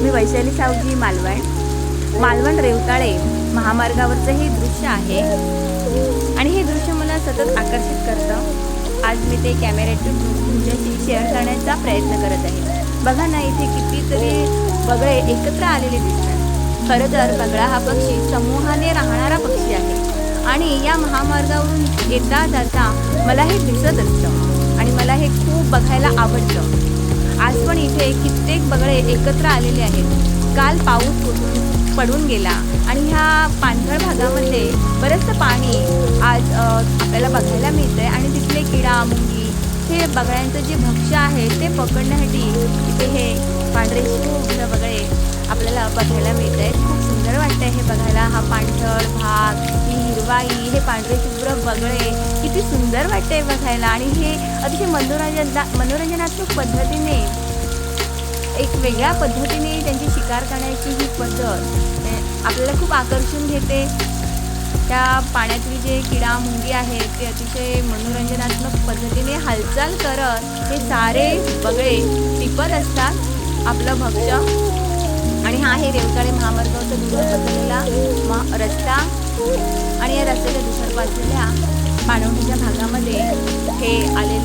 मी वैशाली सावजी मालवण. मालवण रेवताळे महामार्गावरचं हे दृश्य आहे. आणि हे दृश्य मला सतत आकर्षित करतं. आज मी ते कॅमेऱ्याचे तुमच्याशी शेअर करण्याचा प्रयत्न करत आहे. बघा ना इथे कितीतरी बगळे एकत्र आलेले दिसतात. खरं तर बगळा हा पक्षी समूहाने राहणारा पक्षी आहे. आणि या महामार्गावरून येता जाता मला हे दिसत असतं. आणि मला हे खूप बघायला आवडतं. आज पण इथे कित्येक बगळे एकत्र आलेले आहेत. काल पाऊस पडून पडून गेला आणि ह्या पाणथळ भागामध्ये बरंचसं पाणी आज आपल्याला बघायला मिळतंय. आणि तिथले किडा मुंगी हे बगळ्यांचं जे भक्ष्य आहे ते पकडण्यासाठी इथे हे पांढरे शुभ्र बगळे आपल्याला बघायला मिळत आहेत खूप सुंदर वाटतंय हे बघायला. हा पाणथळ भाग ही हिरवाई हे पांढरे शुभ्र बगळे किती सुंदर वाटते बघायला. आणि हे अतिशय मनोरंजन मनोरंजनात्मक पद्धतीने एक वेगळ्या पद्धतीने त्यांची शिकार करण्याची ही पद्धत आपल्याला खूप आकर्षून घेते. त्या पाण्यातली जे किडा मुंगी आहेत ते अतिशय मनोरंजनात्मक पद्धतीने हालचाल करत हे सारे बगळे टिपत असतात आपलं भक्ष आणि हा आहे रेवताळे महामार्गावरचा दुसऱ्या पसरलेला रस्ता. आणि या रस्त्याच्या दुसऱ्या बाजूला पाणवणीच्या भागामध्ये हे आले